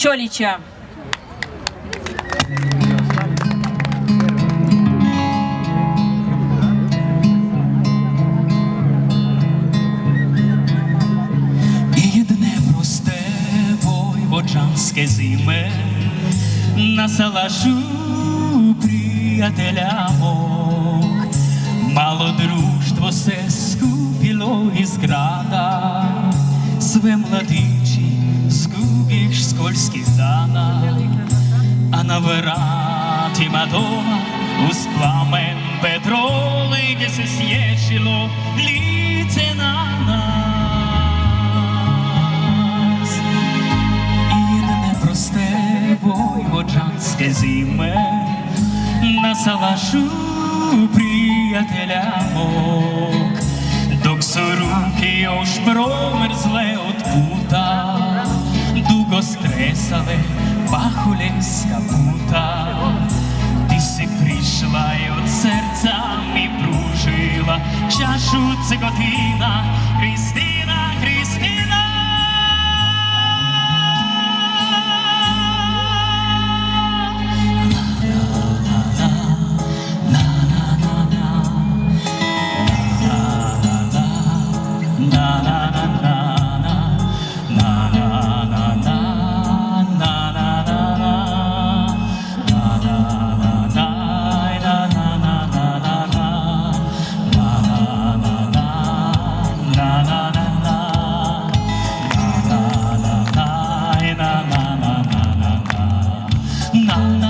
Чоліча. І войводжанське зиме на салашу приятеля мог. Мало дружство се скупило із града, све младичі скользких дана, а на вераті Мадона уз пламен петроли, де се сєчило ліце на нас. І єдне просте войводжанське зиме на салашу приятеля мог. Док руки стресале бахулевська пута. Ти прийшла і от серця мі пружила чашу цеготина Христина. no.